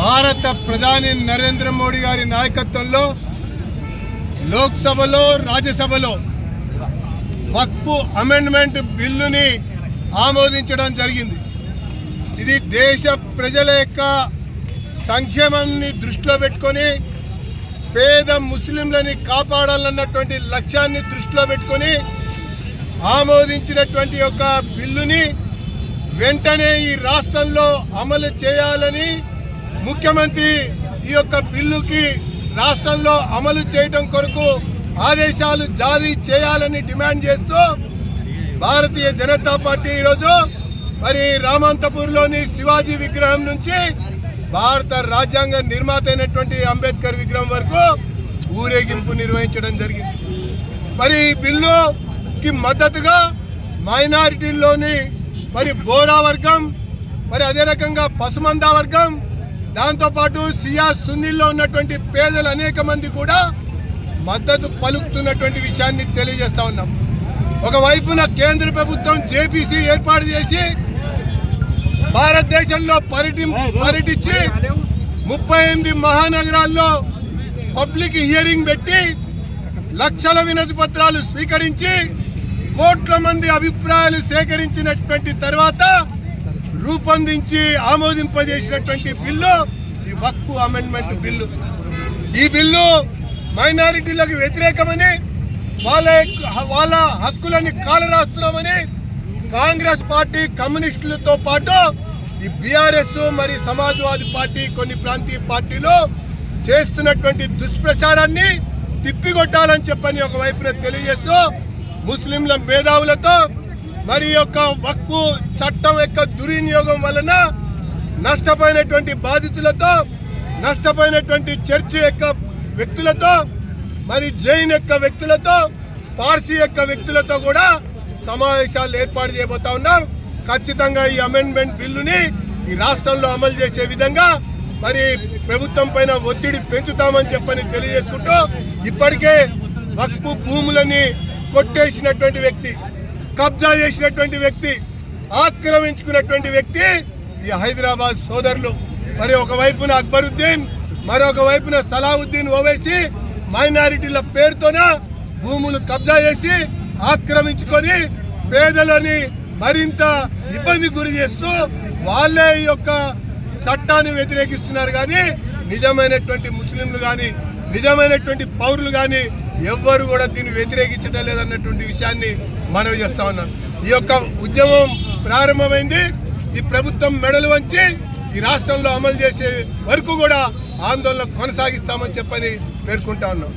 భారత ప్రధాని నరేంద్ర మోడీ గారి నాయకత్వంలో లోక్సభలో రాజ్యసభలో వక్ఫ్ అమెండ్మెంట్ బిల్లుని ఆమోదించడం జరిగింది. ఇది దేశ ప్రజల యొక్క సంక్షేమాన్ని దృష్టిలో పెట్టుకొని పేద ముస్లింలని కాపాడాలన్నటువంటి లక్ష్యాన్ని దృష్టిలో పెట్టుకొని ఆమోదించినటువంటి యొక్క బిల్లుని వెంటనే ఈ రాష్ట్రంలో అమలు చేయాలని ముఖ్యమంత్రి ఈ యొక్క బిల్లుకి రాష్ట్రంలో అమలు చేయటం కొరకు ఆదేశాలు జారీ చేయాలని డిమాండ్ చేస్తూ భారతీయ జనతా పార్టీ ఈరోజు మరి రామంతపూర్లోని శివాజీ విగ్రహం నుంచి భారత రాజ్యాంగ నిర్మాత అయినటువంటి అంబేద్కర్ విగ్రహం వరకు ఊరేగింపు నిర్వహించడం జరిగింది. మరి ఈ బిల్లుకి మద్దతుగా మైనారిటీల్లోని మరి బోరా వర్గం మరి అదే రకంగా పసుమందా వర్గం దాంతోపాటు సియా సున్నీల్లో ఉన్నటువంటి పేదలు అనేక మంది కూడా మద్దతు పలుకుతున్నటువంటి విషయాన్ని తెలియజేస్తా ఉన్నాం. ఒకవైపున కేంద్ర ప్రభుత్వం జేపీసీ ఏర్పాటు చేసి భారతదేశంలో పర్యటి పర్యటించి ముప్పై ఎనిమిది మహానగరాల్లో పబ్లిక్ హియరింగ్ పెట్టి లక్షల వినతి పత్రాలు స్వీకరించి కోట్ల మంది అభిప్రాయాలు సేకరించినటువంటి తర్వాత రూపొందించి ఆమోదింపజేసినటువంటి బిల్లు ఈ వక్ఫ్ అమెండ్మెంట్ బిల్లు. ఈ బిల్లు మైనారిటీలకు వ్యతిరేకమని వాళ్ళ వాళ్ళ హక్కులని కాలరాస్తున్నామని కాంగ్రెస్ పార్టీ కమ్యూనిస్టులతో పాటు ఈ బీఆర్ఎస్ మరి సమాజ్వాదీ పార్టీ కొన్ని ప్రాంతీయ పార్టీలు చేస్తున్నటువంటి దుష్ప్రచారాన్ని తిప్పికొట్టాలని చెప్పని ఒకవైపున తెలియజేస్తూ ముస్లింల మేధావులతో మరి యొక్క వక్కు చట్టం యొక్క దుర్వినియోగం వలన నష్టపోయినటువంటి బాధితులతో నష్టపోయినటువంటి చర్చ్ యొక్క వ్యక్తులతో మరి జైన్ యొక్క వ్యక్తులతో పార్సీ యొక్క వ్యక్తులతో కూడా సమావేశాలు ఏర్పాటు చేయబోతా ఉన్నాం. ఖచ్చితంగా ఈ అమెండ్మెంట్ బిల్లుని ఈ రాష్ట్రంలో అమలు చేసే విధంగా మరి ప్రభుత్వం పైన ఒత్తిడి పెంచుతామని చెప్పని తెలియజేసుకుంటూ ఇప్పటికే వక్ఫ్ భూములని కొట్టేసినటువంటి వ్యక్తి కబ్జా చేసినటువంటి వ్యక్తి ఆక్రమించుకున్నటువంటి వ్యక్తి ఈ హైదరాబాద్ సోదరులు. మరి ఒకవైపున అక్బరుద్దీన్ మరొక వైపున సలావుద్దీన్ ఓవేసి మైనారిటీల పేరుతోన భూములు కబ్జా చేసి ఆక్రమించుకొని పేదలని మరింత ఇబ్బంది గురి చేస్తూ వాళ్ళే ఈ యొక్క చట్టాన్ని వ్యతిరేకిస్తున్నారు. కానీ నిజమైనటువంటి ముస్లింలు కానీ నిజమైనటువంటి పౌరులు కానీ ఎవ్వరు కూడా దీన్ని వ్యతిరేకించడం లేదన్నటువంటి విషయాన్ని మనవి చేస్తా ఉన్నాను ఈ యొక్క ఉద్యమం ప్రారంభమైంది. ఈ ప్రభుత్వం మెడలు వంచి ఈ రాష్ట్రంలో అమలు చేసే వరకు కూడా ఆందోళన కొనసాగిస్తామని చెప్పని పేర్కొంటా ఉన్నాం.